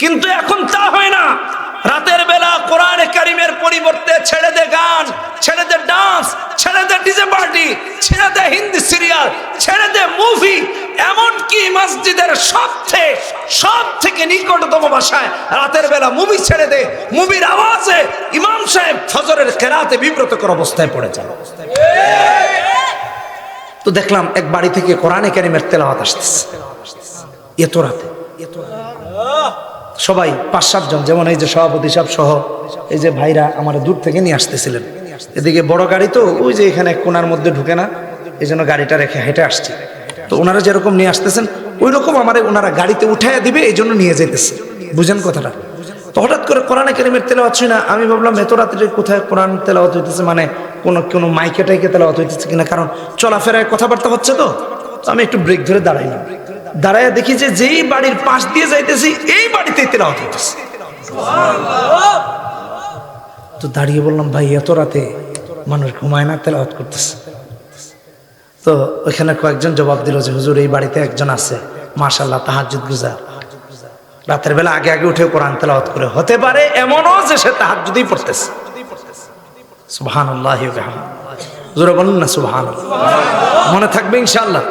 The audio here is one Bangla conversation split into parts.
কিন্তু এখন তা হয় না। রাতের বেলা কোরআনে কারিমের পরিবর্তে ছেড়ে দে গান ছেড়ে দে ডান্স ছেড়ে দে ডিজে পার্টি ছেড়ে দে হিন্দি সিরিয়াল ছেড়ে দে মুভি এমনকি মসজিদের সব থেকে সব থেকে নিকটতম বাসায় রাতের বেলা মুভি ছেড়ে দে মুভির আওয়াজে ইমাম সাহেব ফজরের কেরাতে বিব্রতকর অবস্থায় পড়ে যান। তো দেখলাম এক বাড়ি থেকে কোরআনে কারিমের তেলাওয়াত আসতেছে। এত রাতে এত রাতে। সবাই, পাঁচ সাতজন যেমন এই যে সভাপতি সাহেব সহ, এই যে ভাইরা আমার দূর থেকে নিয়ে আসতেছিলেন। এদিকে বড় গাড়ি তো, ওই যে এখানে কোনার মধ্যে ঢুকে না, এই জন্য গাড়িটা রেখে হেঁটে আসছে। তো ওনারা যেরকম নিয়ে আসতেছেন ওই রকম আমার ওনারা গাড়িতে উঠাইয়া দিবে, এই জন্য নিয়ে যেতেছে বুঝেন কথাটা? তো হঠাৎ করে কোরআনে কারিমের তেলাওয়াত না আমি ভাবলাম, এত রাত্রে কোথায় কোরআন তেলাওয়াত হইতেছে? মানে কোনো কোনো মাইকে টাইকে তেলাওয়াত হইতেছে কিনা? কারণ চলাফেরায় কথাবার্তা হচ্ছে তো। আমি একটু ব্রেক ধরে দাঁড়াইলাম। দাঁড়ায় দেখি যে যেই বাড়ির পাশ দিয়ে যাইতেছি, এই বাড়িতে তেলাওয়াত হইতেছে। তো দাঁড়িয়ে বললাম, ভাই, এত রাতে মানুষ ঘুমায় না, তেলাওয়াত করতেছে। তো ওইখানে কয়েকজন জবাব দিল যে, হুজুর, এই বাড়িতে একজন আছে। মাশাল্লাহ তাহাজুদ গুজার রাতের বেলা আগে আগে উঠে কোরআন তেলাওয়াত করে, হতে পারে এমনও যে সে তাহাজুদেই পড়তেছে। ওয়া বিহামদিহি। হুজুর, বলুন না সুবহানাল্লাহ। মনে থাকবে ইনশাআল্লাহ।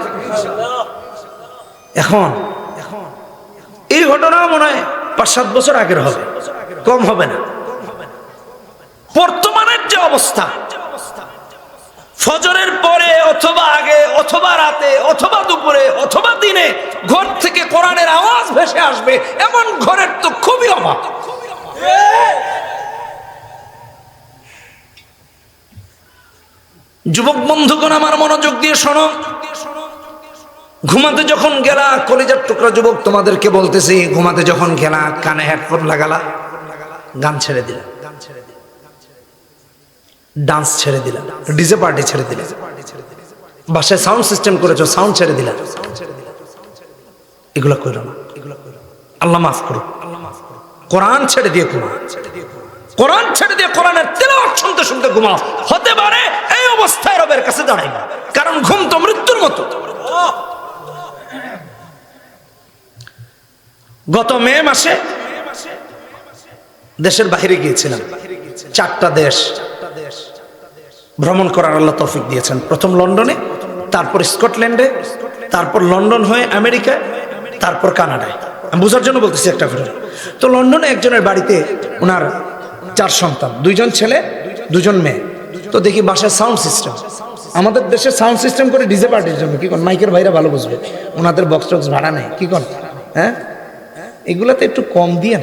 এখন এই ঘটনা মনে হয় পাঁচ সাত বছর আগের হবে। কম হবে না। বর্তমানের যে অবস্থা, ফজরের পরে অথবা আগে, অথবা রাতে, অথবা দুপুরে, অথবা দিনে ঘর থেকে কোরআনের আওয়াজ ভেসে আসবে, এমন ঘরের তো খুবই অভাব। যুবক বন্ধুগণ, আমার মনোযোগ দিয়ে শোনো। ঘুমাতে যখন গেলা, কলিজার টুকরা যুবক তোমাদেরকে বলতেছি, ঘুমাতে যখন গেলা, কানে হেডফোন লাগালা, গান ছেড়ে দিলা। ডান্স ছেড়ে দিলা ডিজে পার্টি ছেড়ে দিলা। বাসায় সাউন্ড সিস্টেম করেছ সাউন্ড ছেড়ে দিলা। এগুলো করো না। আল্লাহ মাফ করো। কোরআন ছেড়ে দিয়ে ঘুমা কোরআন ছেড়ে দিয়ে কোরআনের তেলাওয়াত শুনতে শুনতে ঘুমাও। হতে পারে এই অবস্থায় রবের কাছে দাঁড়াইবা। কারণ ঘুম তো মৃত্যুর মতো। গত মে মাসে দেশের বাইরে গিয়েছিলাম। চারটা দেশ ভ্রমণ করার আল্লাহ তৌফিক দিয়েছেন। প্রথম লন্ডনে, তারপর স্কটল্যান্ডে, তারপর লন্ডন হয়ে আমেরিকায়, তারপর কানাডায়। আমি বোঝার জন্য বলতেছি একটা ঘটনা তো লন্ডনে একজনের বাড়িতে ওনার চার সন্তান, দুইজন ছেলে দুজন মেয়ে। তো দেখি বাসায় সাউন্ড সিস্টেম আমাদের দেশে সাউন্ড সিস্টেম করে ডিজে পার্টির জন্য, কি কোন? মাইকের ভাইরা ভালো বুঝবে। ওনাদের বক্স টক্স ভাড়া নেই, কি কোন? হ্যাঁ? এগুলাতে একটু কম দিয়ে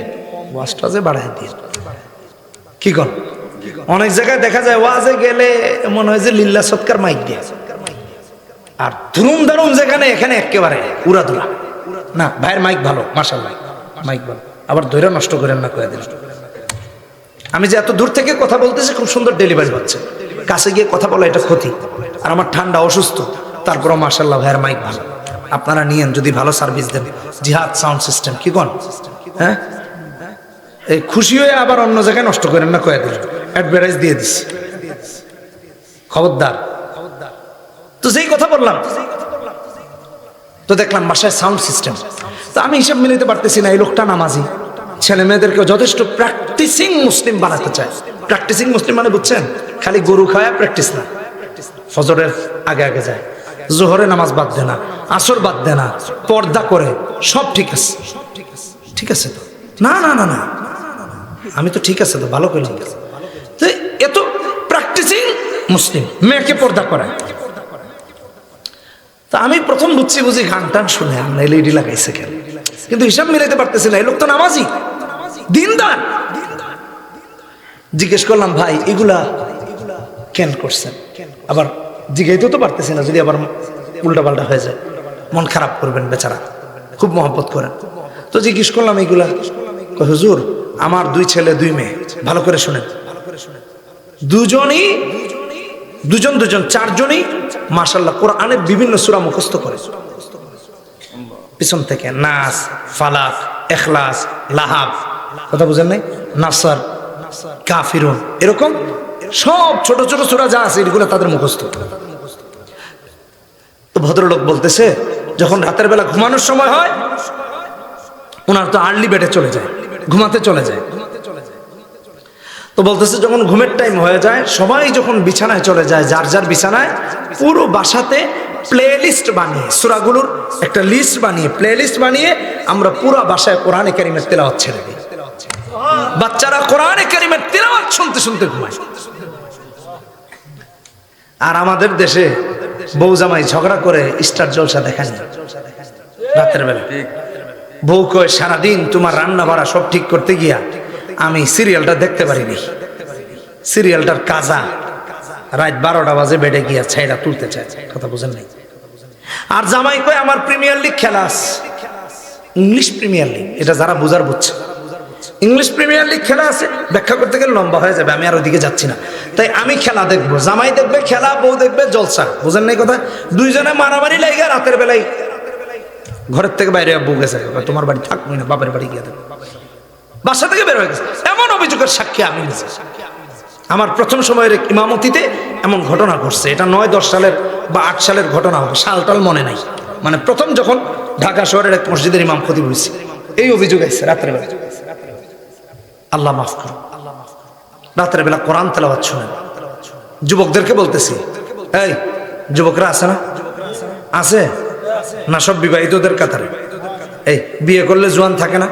ওয়াজটা যে বাড়ায় দিয়ে কি কোন? অনেক জায়গায় দেখা যায় ওয়াজে গেলে মনে হয় যে লিল্লা সৎকার মাইক দিয়ে। আর ধুরুম দারুম যেখানে, এখানে একেবারে উড়াদুরা না, ভাইয়ের মাইক ভালো মার্শাল্লাহ মাইক ভালো। আবার ধৈর্য নষ্ট করেন না কয়ে দিন আমি যে এত দূর থেকে কথা বলতেছি, খুব সুন্দর ডেলিভারি হচ্ছে। কাছে গিয়ে কথা বলা এটা ক্ষতি। আর আমার ঠান্ডা অসুস্থ, তারপরও মার্শাল্লাহ ভাইয়ের মাইক ভালো। আপনারা নিয়েন, যদি ভালো সার্ভিস দেন। জিহাদ সাউন্ড সিস্টেম কি কোন? হ্যাঁ? এই খুশি হয়ে আবার অন্য জায়গায় নষ্ট করেন না, কয়ে দিলেন। অ্যাডভার্টাইজ দিয়ে দিস খবরদার। তো যেই কথা বললাম, তো দেখলাম বাসায় সাউন্ড সিস্টেম তো আমি হিসাব মিলাতে পারতেছি না, এই লোকটা নামাজি। ছেলে মেয়েদেরকে যথেষ্ট প্র্যাকটিসিং মুসলিম বানাতে চায়। প্র্যাকটিসিং মুসলিম মানে বুঝছেন? খালি গরু খাওয়া প্র্যাকটিস না। ফজরের আগে আগে যায়। জোহরে নামাজ বাদ দেয় না, আসর বাদ দেয় না, পর্দা করে, সব ঠিক আছে। ঠিক আছে তো? না না না না। আমি তো ঠিক আছে তো, ভালো করলাম তো এত প্র্যাকটিসিং মুসলিম মেয়েকে পর্দা করে তা আমি প্রথম বুঝছি, বুঝি গান টান শুনে আমরা এলইডি লাগাইছে কেন? কিন্তু হিসাব মিলাইতে পারতেছি না, এই লোক তো নামাজি। দিনদার। জিজ্ঞেস করলাম, ভাই, এগুলা কেন করছেন? আবার জিজ্ঞাইতেও তো পারতেছি না যদি আবার উল্টা পাল্টা হয়ে যায়। মন খারাপ করবেন বেচারা। খুব মহব্বত করেন। তো জিজ্ঞেস করলাম এইগুলা। হুজুর, আমার দুই ছেলে, দুই মেয়ে। ভালো করে শুনেন। দুজনই, দুজন দুজন, চারজনই মার্শাল্লাহ কোরআনের বিভিন্ন সুরা মুখস্থ করে। পিছন থেকে নাস, ফালাক, এখলাস, লাহাব। কথা বুঝেন নাই? নাসার, কাফিরুন। এরকম সব ছোট ছোট সুরা যা আছে, এগুলো তাদের মুখস্থ। তো ভদ্রলোক বলতেছে, যখন রাতের বেলা ঘুমানোর সময় হয়, ওনার তো আর্লি বেডে চলে যায়, ঘুমাতে চলে যায়। তো বলতেছে, যখন ঘুমের টাইম হয়ে যায়, সবাই যখন বিছানায় চলে যায়, যার যার বিছানায়, পুরো বাসাতে প্লে লিস্ট বানিয়ে, সুরাগুলোর একটা লিস্ট বানিয়ে প্লে লিস্ট বানিয়ে আমরা পুরো বাসায় কোরআনে কারিমের তেলাওয়াত ছেড়ে দিই। বাচ্চারা কোরআনে কারিমের তেলাওয়াত শুনতে শুনতে ঘুমায়। আর আমাদের দেশে বউ জামাই ঝগড়া করে স্টার জলসা দেখান রাতের বেলা। বউ কয়, সারাদিন তোমার রান্না বাড়া সব ঠিক করতে গিয়া আমি সিরিয়ালটা দেখতে পারিনি। সিরিয়ালটার কাজা রাত বারোটা বাজে বেডে গিয়া ছাইরা তুলতে চায়। কথা বুঝেন নাই? আর জামাই কয়, আমার প্রিমিয়ার লিগ খেলা ইংলিশ প্রিমিয়ার লিগ। এটা যারা বুঝার বুঝছে। ইংলিশ প্রিমিয়ার লিগ খেলা আছে, ব্যাখ্যা করতে গেলে লম্বা হয়ে যাবে, আমি আর ওদিকে যাচ্ছি না। তাই আমি খেলা দেখব, জামাই দেখবে, খেলা, বউ দেখবে, জলসা, বুঝেন নাই কথা? দুইজনে মারামারি লাইগা রাতের বেলায়। ঘরের থেকে বাইরে বউ গেছে তোমার বাড়ি থাকব না বাপের বাড়ি গিয়ে দেখো। বাসা থেকে বের হয়ে গেছে। এমন অভিযোগের সাক্ষী আমি আমার প্রথম সময়ের ইমামতিতে এমন ঘটনা ঘটছে। এটা নয়, দশ সালের বা আট সালের ঘটনা হবে সাল টাল মনে নাই। মানে প্রথম যখন ঢাকা শহরের এক মসজিদের ইমাম খতিব হয়েছে, এই অভিযোগ আসছে রাত্রে বেলা আল্লাহ মাফ করো। রাতের বেলা কোরআন তেলাওয়াত শুনেন। যুবকদেরকে বলতেছি, এই, যুবকরা আছে না? আছে। না, সব বিবাহিতদের কাতারে। এই, বিয়ে করলে জোয়ান থাকে না?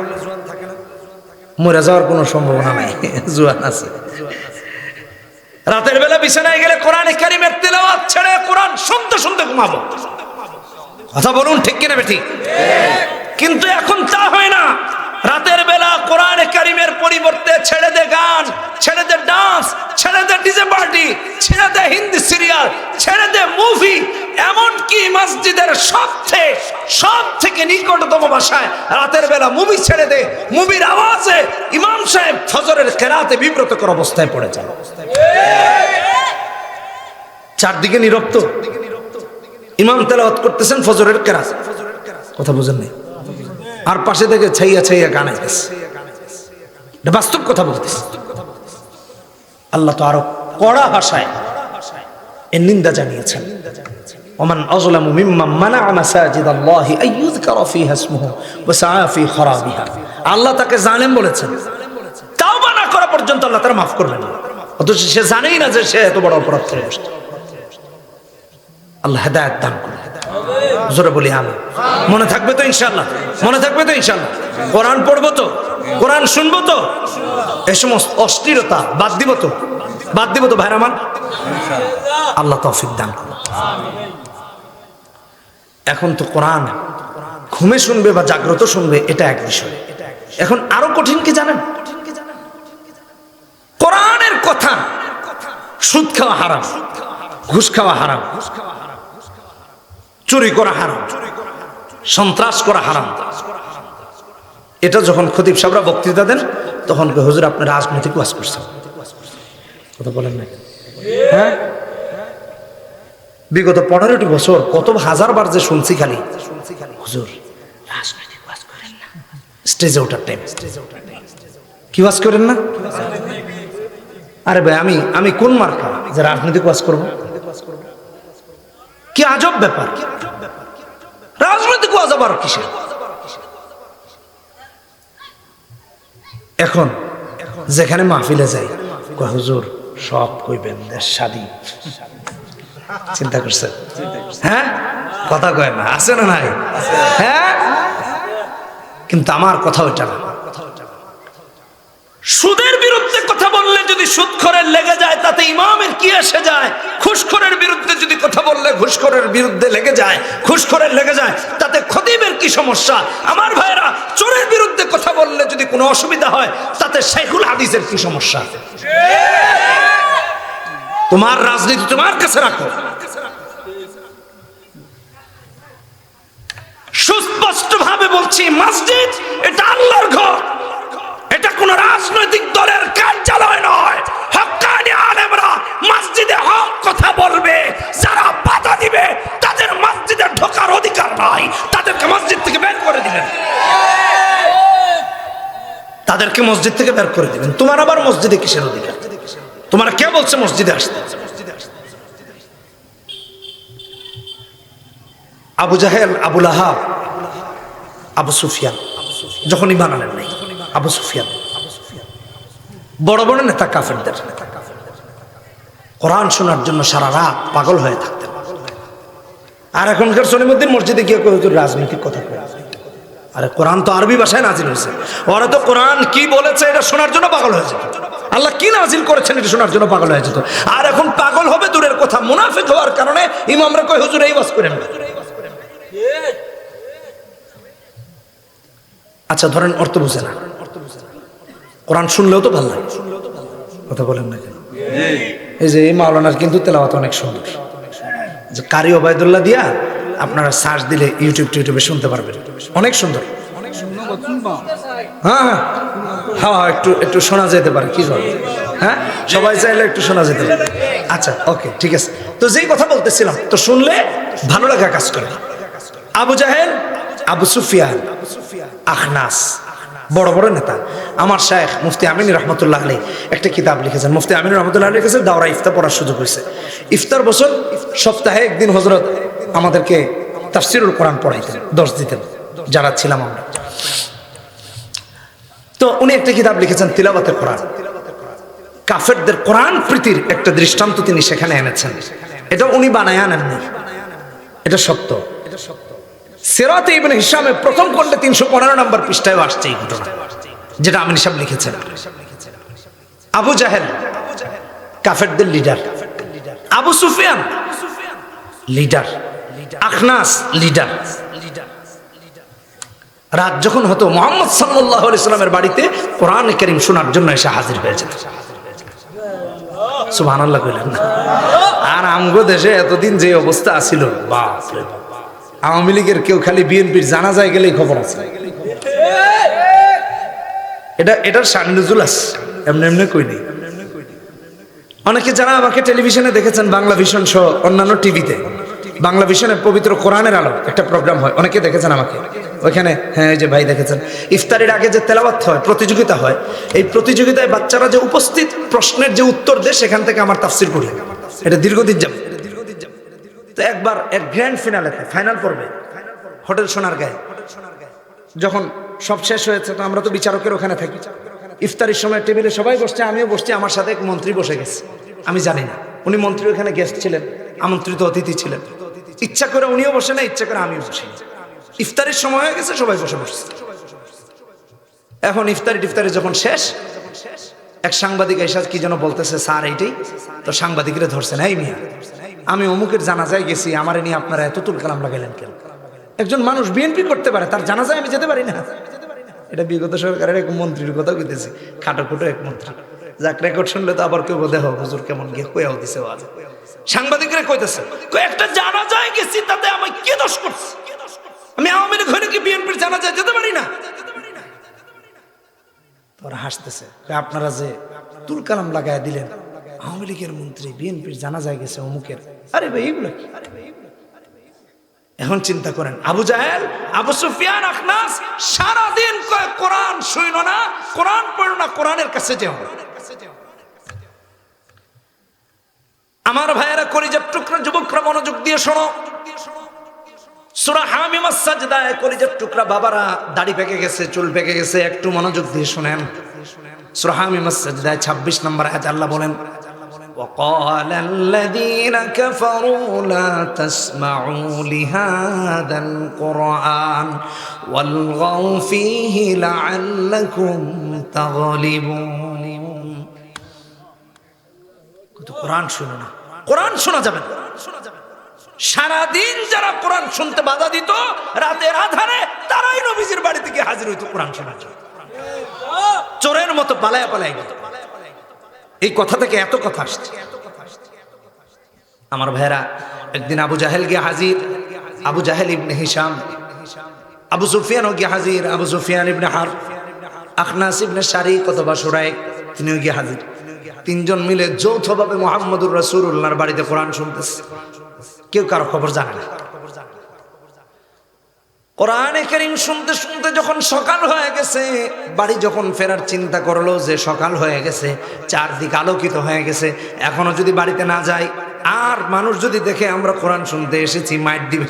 মরে যাওয়ার কোনো সম্ভাবনা নাই। জোয়ান আছে। রাতের বেলা বিছানায় গেলে কোরআনে কারিমের তেলাওয়াত ছেড়ে কোরআন শুনতে শুনতে ঘুমাবো। কথা বলুন ঠিক কিনা বেঠি? কিন্তু এখন তা হয় না। রাতের বেলা কোরআন কারিমের পরিবর্তে ছেড়ে দে গান, ছেড়ে দে ডান্স ছেড়ে দে ডিজে পার্টি ছেড়ে দে হিন্দি সিরিয়াল ছেড়ে দে মুভি এমনকি মসজিদের সবথেকে সব থেকে নিকটতম ভাষায় রাতের বেলা মুভি ছেড়ে দে মুভির আওয়াজে ইমাম সাহেব ফজরের কেরাতে বিব্রতকর অবস্থায় পড়ে যান। চারদিকে নিরপ্ত ইমাম তেলাওয়াত করতেছেন ফজরের কেরাত। কথা বুঝেন নাই? আর পাশে থেকে ছাইয়া ছাইয়া গান বাস্তব কথা বলতেছে। আল্লাহ তো আরও কড়া ভাষায় এর নিন্দা জানিয়েছেন। আল্লাহি জালেম বলেছেন। মাফ না। সে জানেই না যে সে এত বড় করে দান জোরে বলি আমি মনে থাকবে তো ইনশাল্লাহ মনে থাকবে তো ইনশাল্লাহ কোরআন পড়ব তো? কোরআন শুনব তো? এই সমস্ত অস্থিরতা বাদ দিব তো? বাদ দিব তো ভাইরা আমার? আল্লাহ তৌফিক দান এখন তো কোরআন ঘুমে শুনবে বা জাগ্রত শুনবে, এটা এক বিষয়। এখন আরও কঠিন কি জানেন? কোরআনের কথা, সুদ খাওয়া হারাম, ঘুষ খাওয়া হারাম। চুরি করা হারাম, সন্ত্রাস করা হারাম। এটা যখন খতিব সাহরা বক্তৃতা দেন, তখন হুজুর, আপনি রাজনৈতিক ওয়াজ করছেন। কথা বলেন না হ্যাঁ? বিগত পনেরোটি বছর কত হাজার বার যে শুনছি খালি, হুজুর করেন না। স্টেজে ওঠার টাইম কি ওয়াজ করেন না? আরে ভাই, আমি আমি কোন মার্কা যে রাজনৈতিক ওয়াজ করব? কি আজব ব্যাপার? রাজনৈতিক ওয়াজ আবার কিসের? এখন যেখানে মাহফিলে যাই হুজুর, সব কইবেন দেশ স্বাধীন। চিন্তা করছেন? হ্যাঁ? কথা কয় না, আছে না নাই? হ্যাঁ? কিন্তু আমার কথা ওইটা না। সুদের বিরুদ্ধে কথা বললে যদি সুদখরের লেগে যায়, তাতে ইমামের কি এসে যায়? ঘুষখোরের বিরুদ্ধে কথা বললে ঘুষখোরের বিরুদ্ধে লেগে যায়, ঘুষখোরের লেগে যায়, তাতে খতিবের কি সমস্যা? আমার ভাইরা চোরের বিরুদ্ধে কথা বললে যদি কোনো অসুবিধা হয়, তাতে শেখুল হাদিসের কি সমস্যা তোমার রাজনীতি তোমার কাছে রাখো। সুস্পষ্ট ভাবে বলছি, মসজিদ, এটা আল্লাহর ঘর। এটা কোন রাজনৈতিক দলের কার্যালয় নয়। হক্কানি আলেমরা মসজিদে হক কথা বলবে, যারা বাধা দিবে, তাদের মসজিদে ঢোকার অধিকার নাই। তাদেরকে মসজিদ থেকে বের করে দিবেন তাদেরকে মসজিদ থেকে বের করে দিবেন তোমার আবার মসজিদে কিসের অধিকার? তোমার কে বলছে মসজিদে আসতে? আবু জাহেল আবুল আহাব আবু সুফিয়ান যখন ইমান আনেন নাই, আবু সুফিয়ান। বড় বড় নেতা কাফেরদের। কোরআন শোনার জন্য সারা রাত পাগল হয়ে থাকতেন। আর এখনকার সনিমুদ্দিন মসজিদে গিয়ে কেউ রাজনৈতিক কথা আরে কোরআন তো আরবি ভাষায় নাজিল হয়েছে। ওরা তো কোরআন কি বলেছে এটা শোনার জন্য পাগল হয়ে যেত আল্লাহ কি নাজিল করেছেন এটা শোনার জন্য পাগল হয়ে যেত আর এখন পাগল হবে দূরের কথা, মুনাফিক হওয়ার কারণে ইমামরা কয় হুজুর এই বাস করেন আচ্ছা ধরেন অর্থ বুঝে না। কোরআন শুনলেও তো ভালো লাগে। কথা বলেন না কেন? এই যে এই মাওলানার কিন্তু তেলাওয়াত অনেক সুন্দর। যে কারি ওবায়দুল্লাহ দিয়া আপনারা সার্চ দিলে ইউটিউব টিউটিউবে শুনতে পারবেন। অনেক সুন্দর। হ্যাঁ হ্যাঁ। হ্যাঁ হ্যাঁ, একটু একটু শোনা যেতে পারে কি করে হ্যাঁ সবাই চাইলে একটু শোনা যেতে পারে। আচ্ছা ওকে ঠিক আছে। তো যেই কথা বলতেছিলাম তো শুনলে ভালো লাগা কাজ করে। আবু জাহেল আবু সুফিয়ান আখনাস। বড় বড় নেতা। আমার শায়েখ মুফতি আমিন রহমতুল্লাহ আলী একটা কিতাব লিখেছেন। মুফতি আমিন রহমতুল্লাহ আলী লিখেছেন, দাওরা ইফতার পড়ার সুযোগ হয়েছে। ইফতার বছর সপ্তাহে একদিন হজরত আমাদেরকে তাফসিরুল কোরআন পড়াইতেন দশ দিতেন, যারা ছিলাম আমরা। তো উনি একটা কিতাব লিখেছেন তিলাবাতের কোরআন। কাফেরদের কোরআন প্রীতির একটা দৃষ্টান্ত তিনি সেখানে এনেছেন। এটা উনি বানায় আনেননি। এটা সত্য এটা সত্য। সেরাতে ইবনে হিসামে প্রথম খণ্ডে তিনশো পনেরো নম্বর পৃষ্ঠায় আসছে এই ঘটনা, যেটা আমিন সাহেব লিখেছেন। আবু জাহেল, কাফেরদের leader Abu Sufyan leader Akhnas leader রাত যখন হতো, মোহাম্মদ সাল্লাহ ইসলামের বাড়িতে কোরআন করিম শোনার জন্য এসে হাজির হয়েছে সুবাহ কইলেন আর আমগো দেশে এতদিন যে অবস্থা আছিল বাপ। আওয়ামী লীগের কেউ খালি বিএনপির জানা যায় গেলেই খবর আছে। এটা, এটার সান্নুজুল আছে এমনি এমনি কই নেই। অনেকে যারা আমাকে টেলিভিশনে দেখেছেন, বাংলা ভিশন সহ অন্যান্য টিভিতে। বাংলা ভিশনের পবিত্র কোরআনের আলো, একটা প্রোগ্রাম হয়, অনেকে দেখেছেন আমাকে। ওইখানে হ্যাঁ এই যে ভাই দেখেছেন। ইফতারের আগে যে তেলাবাত হয়, প্রতিযোগিতা হয়, এই প্রতিযোগিতায় বাচ্চারা যে উপস্থিত, প্রশ্নের যে উত্তর দেয়, সেখান থেকে আমার তাফসির করি এটা দীর্ঘদিন যাবে তো একবার এক গ্র্যান্ড ফিনালেতে ফাইনাল পর্বে, হোটেল সোনার গায়ে। যখন সব শেষ হয়েছে, তো আমরা তো বিচারকের ওখানে থাকি। ইফতারির সময় টেবিলে সবাই বসছে, আমিও বসছি, আমার সাথে এক মন্ত্রী বসে গেছে। আমি জানি না, উনি মন্ত্রী ওখানে গেস্ট ছিলেন, আমন্ত্রিত অতিথি ছিলেন। ইচ্ছা করে উনিও বসে না ইচ্ছা করে আমিও বসি ইফতারির সময় হয়ে গেছে, সবাই বসে বসছে। এখন ইফতারি টিফতারি যখন শেষ, এক সাংবাদিক এসে কি যেন বলতেছে, স্যার, এইটাই? তো সাংবাদিকরা ধরছেন এই মিয়া। আমি অমুকের জানাজায় গেছি, আমার নিয়ে আপনারা এত তুল কালাম লাগাইলেন কেন? একজন মানুষ বিএনপি করতে পারে, তার জানাজায় আমি যেতে পারি না। এটা বিগত সরকারের এক মন্ত্রীর কথা কইতেছি খাটো খুটো এক মন্ত্রী। যাক রেকর্ড শুনলে তো আবার কেউ দেহ, হুজুর কেমন গিয়ে কয়াও দিছে আজ সাংবাদিকরা কইতেছে, কই, একটা জানাজায় গেছি, তাতে আমি কি দোষ করছি? আমি আওয়ামী লীগ হয়ে কি বিএনপির জানাজায় যেতে পারি না? তোরা হাসতেছে আপনারা যে তুল কালাম লাগায় দিলেন আওয়ামী লীগের মন্ত্রী, বিএনপির জানা যায় গেছে অমুকের। আরে ভাই, এগুলো কি? এখন চিন্তা করেন, আবু জাহেল, আবু সুফিয়ান, আখনাস সারাদিন কোরআন শুইল না, কোরআন পড়ল না, কোরআনের কাছে যেও আমার ভাইয়েরা, কলিজার টুকরা, যুবকরা মনোযোগ দিয়ে শোনো। সুরা হামিমা সাজদায় কলিজার টুকরা বাবারা দাড়ি পেকে গেছে, চুল পেকে গেছে, একটু মনোযোগ দিয়ে শুনেন। সুরা হামিমা সাজদায় 26 নম্বর আয়াত আল্লাহ বলেন وقال الذين كفروا لا تسمعوا لهذا القرآن والغوا فيه لعلكم تغلبون কিন্তু কোরআন শুনো না কোরআন শোনা যাবে না সারাদিন যারা কোরআন শুনতে বাধা দিত রাতের আধারে তারাই নবীজির বাড়ি থেকে হাজির হইতো কোরআন শোনার জন্য চোরের মতো পালায় পালায় গেত এই কথা থেকে এত কথা আসছে। আমার ভাইরা একদিন আবু জাহেল গিয়ে হাজির, আবু জাহেল ইবনে হিসাম আবু সুফিয়ান গিয়ে হাজির, আবু সুফিয়ান ইবনে হার, আখনাস ইবনে শারিক অথবা সুরাইক, তিনিও গিয়ে হাজির। তিনজন মিলে যৌথভাবে মোহাম্মদুর রসুল্লাহর বাড়িতে কোরআন শুনতেছে। কেউ কারও খবর জানে না। কোরআনে কেরিম শুনতে শুনতে যখন সকাল হয়ে গেছে, বাড়ি যখন ফেরার চিন্তা করল যে সকাল হয়ে গেছে, চারদিক আলোকিত হয়ে গেছে, এখনও যদি বাড়িতে না যাই, আর মানুষ যদি দেখে আমরা কোরআন শুনতে এসেছি, মাইট দিবে।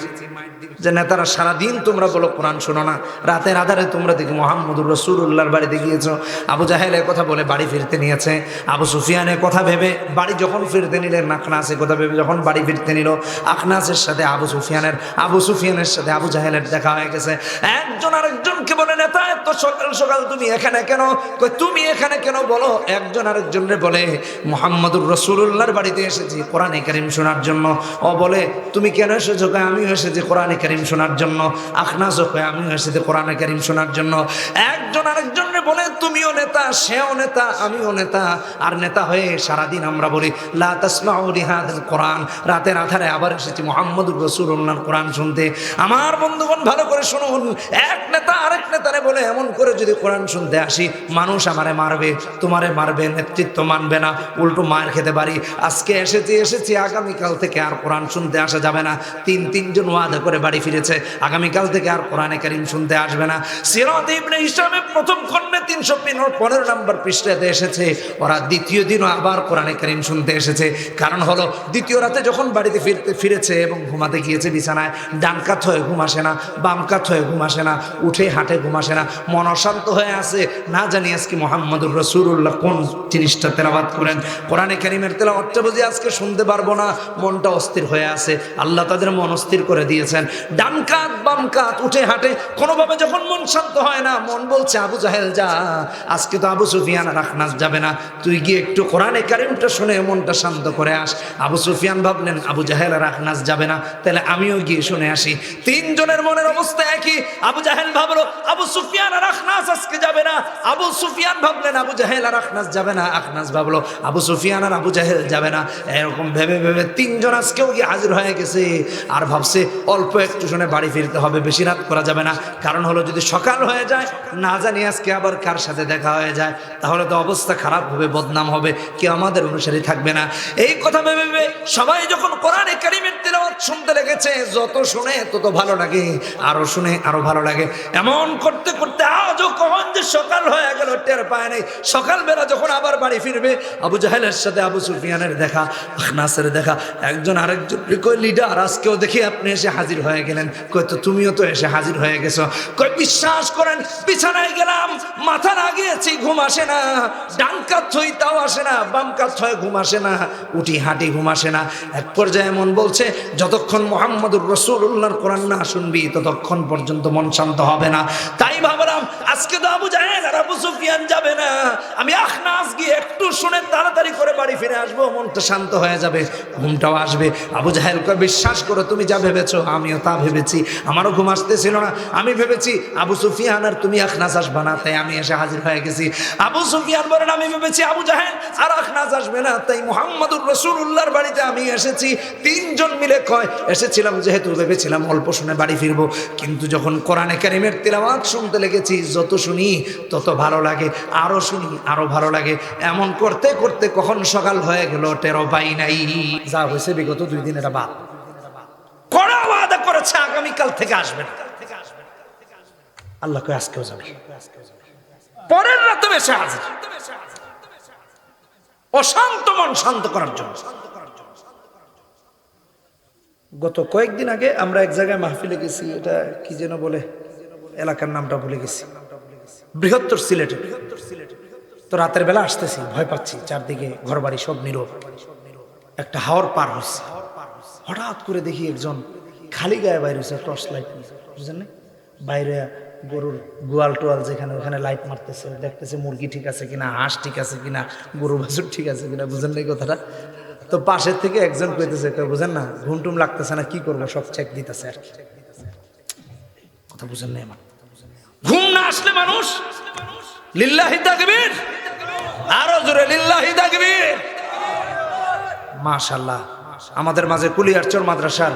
যে নেতারা সারাদিন তোমরা বলো কোরআন শোনো না। রাতের আধারে তোমরা দেখি মোহাম্মদুর রসুল্লাহর বাড়িতে গিয়েছো। আবু জাহেলের কথা বলে বাড়ি ফিরতে নিয়েছে। আবু সুফিয়ানের কথা ভেবে বাড়ি যখন ফিরতে নিলেন আখনাসের কথা ভেবে যখন বাড়ি ফিরতে নিল আখনাসের সাথে আবু সুফিয়ানের আবু সুফিয়ানের সাথে আবু জাহেলের দেখা হয়ে গেছে। একজন আরেকজনকে বলে, নেতা, এত সকাল সকাল তুমি এখানে কেন? তুমি এখানে কেন বলো? একজন আরেকজনের বলে, মোহাম্মদুর রসুল্লাহর বাড়িতে এসেছি কোরআনে কারিম শোনার জন্য। ও বলে, তুমি কেন এসেছ? আমিও এসেছি কোরআনে কারিম শোনার জন্য। আখনাস কয় আমিও এসেছি কোরআনে কারিম শোনার জন্য। একজন আরেকজনের বলে, তুমিও নেতা, সেও নেতা, আমিও নেতা। আর নেতা হয়ে সারাদিন আমরা বলি, লা কোরআন। রাতের আধারে আবার এসেছি মোহাম্মদুর রসুল্লাহর কোরআন শুনতে। আমার বন্ধুগণ, ভালো করে শুনুন। এক নেতা আরেক নেতারে বলে, এমন করে যদি কোরআন শুনতে আসি, মানুষ আমারে মারবে। তোমারে মারবে, নেতৃত্ব মানবে না। উল্টো মার খেতে পারি। আজকে এসেছি এসেছি, আগামীকাল থেকে আর কোরআন শুনতে আসা যাবে না। তিন, তিনজন ওয়াদা করে বাড়ি ফিরেছে। আগামীকাল থেকে আর কোরআনে কারিম শুনতে আসবে না। সিরাত ইবনে হিসাবে প্রথম খণ্ডে তিনশো পনেরো নম্বর পৃষ্ঠাতে এসেছে। ওরা দ্বিতীয় দিনও আবার কোরআনে কারিম শুনতে এসেছে। কারণ হলো, দ্বিতীয় রাতে যখন বাড়িতে ফিরতে, ফিরেছে এবং ঘুমাতে গিয়েছে বিছানায়, ডান কাত হয়ে ঘুম আসে না, বাম কাত হয়ে ঘুম আসে না, উঠে হাঁটে ঘুম আসে না, মন অশান্ত হয়ে আছে। না জানি আজকে মোহাম্মদুর রসুল্লাহ কোন জিনিসটা তেলাবাদ করেন। কোরআনে কারিমের তেলাওয়াতটা বুঝি আজকে শুনতে পারব না। মনটা অস্থির হয়ে আছে। আল্লাহ তাদের মন অস্থির করে দিয়েছেন। ডান কাত বাম কাত উঠে হাঁটে। কোনোভাবে যখন মন শান্ত হয় না, মন বলছে, আবু জাহেল, যা। আজকে তো আবু সুফিয়ান আর আখনাস যাবে না। তুই গিয়ে একটু কোরআনে কারিমটা শুনে মনটা শান্ত করে আস। আবু সুফিয়ান ভাবলেন, আবু জাহেল আর আখনাস যাবে না। তাহলে আমিও গিয়ে শুনে আসি। তিনজনের মনের অবস্থা একই। আবু জাহেল ভাবলো, আবু সুফিয়ান আর আখনাস আজকে যাবে না। আবু সুফিয়ান ভাবলেন, আবু জাহেল আর আখনাস যাবে না। আখনাস ভাবলো, আবু সুফিয়ান আর আবু জাহেল যাবে না। এরকম ভেবে ভেবে তিনজন আজকেও গিয়ে হাজির হয়ে গেছে। আর ভাবছে, অল্প একটু শুনে বাড়ি ফিরতে হবে, বেশি রাত করা যাবে না। কারণ হলো যদি সকাল হয়ে যায়, না জানি আজকে আবার কার সাথে দেখা হয়ে যায়। তাহলে তো অবস্থা খারাপ হবে, বদনাম হবে কেউ আমাদের অনুসারী থাকবে না। এই কথা ভেবে ভেবে সবাই যখন কোরআনে কারিমের তেলাওয়াত শুনতে লেগেছে, যত শুনে তত ভালো লাগে, আরও শুনে আরও ভালো লাগে। এমন করতে করতে আজও কখন যে সকাল হয়ে গেল, টের পায় নাই। সকালবেলা যখন আবার বাড়ি ফিরবে, আবু জাহেলের সাথে আবু সুফিয়ানের দেখা, আখনাসের দেখা, একজন আরেকজন, লিডার, আজকেও দেখি আপনি এসে হাজির হয়ে গেলেন। কই তো তুমিও তো এসে হাজির হয়ে গেছো। কই বিশ্বাস করেন, বিছানায় গেলাম, মাথা লাগিয়েছি ঘুম আসে না। ডান কাত ছই তাও আসে না, বাম কাত ছয় ঘুম আসে না, উঠি হাঁটি ঘুম আসে না। এক পর্যায়ে মন বলছে, যতক্ষণ মোহাম্মদুর রসুল্লাহর কোরআন না শুনবি, ততক্ষণ পর্যন্ত মন শান্ত হবে না। তাই ভাবলাম আজকে তো আবু জাহেল আর আবু সুফিয়ান যাবে না। আমি আখনাস গিয়ে একটু শুনে তাড়াতাড়ি করে বাড়ি ফিরে আসব, মনটা শান্ত হয়ে যাবে, ঘুমটাও আসবে। আবু জাহেলকে বিশ্বাস করো, তুমি যা ভেবেছো, আমিও তা ভেবেছি। আমারও ঘুম আসতেছিল না। আমি ভেবেছি আবু সুফিয়ান আর তুমি আখনাস আসবা না, তাই আমি এসে হাজির হয়ে গেছি। আবু সুফিয়ান বলেন, আমি ভেবেছি আবু জাহেল আর আখনাস আসবে না, তাই মোহাম্মদুর রসুল্লাহর বাড়িতে আমি এসেছি। তিনজন মিলে কয়, এসেছিলাম, যেহেতু ভেবেছিলাম অল্প শুনে বাড়ি ফিরবো। কিন্তু যখন কোরআনে কারিমের তেলাওয়াত শুনতে লেগেছি যত শুনি, তত ভালো লাগে। আরও শুনি, আরও ভালো লাগে। এমন করতে করতে কখন সকাল হয়ে গেল টেরো পাই নাই। যা হয়েছে বিগত দুই দিন এটা বাদ। কড়া করেছে আগামীকাল থেকে আসবে না। আজকেও যাবে। পরের রাতে বেশি অশান্ত মন শান্ত করার জন্য। গত কয়েকদিন আগে আমরা এক জায়গায় মাহফিলে গেছি, এটা কি যেন বলে? এলাকার নামটা ভুলে গেছি। বৃহত্তর সিলেটে। তো রাতের বেলা আসতেছি, ভয় পাচ্ছি, চারদিকে ঘর বাড়ি সব নীরব। একটা হাওয়ার পার হচ্ছে। হঠাৎ করে দেখি একজন খালি গায়ে বাইরে হচ্ছে টর্চ লাইট বুঝলেন? বাইরে গরুর গোয়াল টোয়াল যেখানে ওখানে লাইট মারতেছে, দেখতেছে মুরগি ঠিক আছে কিনা, হাঁস ঠিক আছে কিনা, গরু বাছুর ঠিক আছে কিনা বুঝেন না কথাটা? তো পাশের থেকে একজন কই বুঝেন না ঘুমটুম লাগতেছে না, কি করব? সব চেক দিতেছে আর কি। কথা বুঝেন না আমার। ঘুম না আসলে মানুষ লিল্লাহি তাকবীর। আরও জোরে লিল্লাহি তাকবীর। মাশাআল্লাহ। আমাদের মাঝে কুলিয়ারচর মাদ্রাসার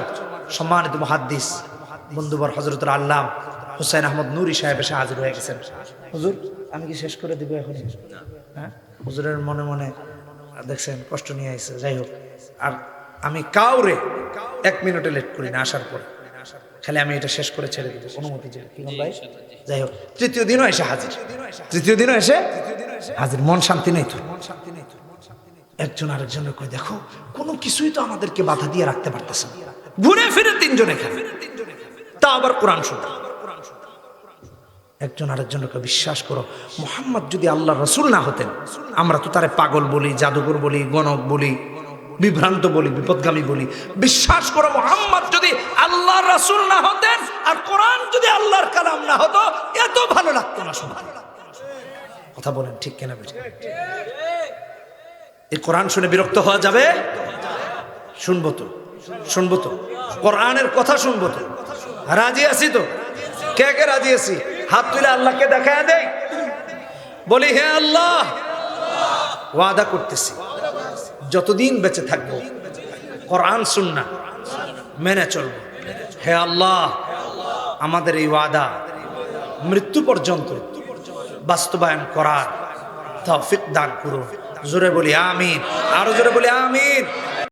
সম্মানিত মুহাদ্দিস, বন্ধুবর হজরতুল আল্লাহ হুসাইন আহমদ নুরি সাহেব এসে হাজির হয়ে গেছেন। হুজুর, আমি কি শেষ করে দিব এখন হ্যাঁ? হুজুরের মনে মনে, দেখছেন, কষ্ট নিয়ে আসছে যাই হোক, আর আমি কাউরে এক মিনিটে লেট করি না, আসার পরে। খালি আমি এটা শেষ করে ছেড়ে দিব অনুমতি চাই। কি ভাই? যাই হোক তৃতীয় দিনও এসে হাজির। তৃতীয় দিনও এসে হাজির মন শান্তি নেই তো? মন শান্তি নেই তো একজন আরেকজনের কই দেখো কোনো কিছুই তো আমাদেরকে বাধা দিয়ে রাখতে পারতেছে না। ঘুরে ফিরে তিনজনে এখানে। তা আবার কোরআন শোনা। একজন আরেকজনকে বিশ্বাস করো মোহাম্মদ যদি আল্লাহ রসুল না হতেন আমরা তো তারে পাগল বলি জাদুঘর বলি গণক বলি বিভ্রান্ত বলি, বিপদগামী বলি। বিশ্বাস করো, মোহাম্মদ যদি আল্লাহ রসুল না হতেন আর কোরআন যদি আল্লাহর কালাম না হতো, এত ভালো লাগতো না শুনতে কথা বলেন ঠিক কেনা বুঝে? এই কোরআন শুনে বিরক্ত হওয়া যাবে? শুনব তো শুনব তো। কোরআনের কথা শুনব তো। রাজি আছি তো? কে কে রাজি আছি? হাত তুলে আল্লাহকে দেখায় দেই। বলি, হে আল্লাহ, ওয়াদা করতেছি। যতদিন বেঁচে থাকব, কোরআন শুননা মেনে চলব। হে আল্লাহ, আমাদের এই ওয়াদা মৃত্যু পর্যন্ত বাস্তবায়ন করার তৌফিক দান করুন। জোরে বলি আমিন, আরও জোরে বলি আমিন।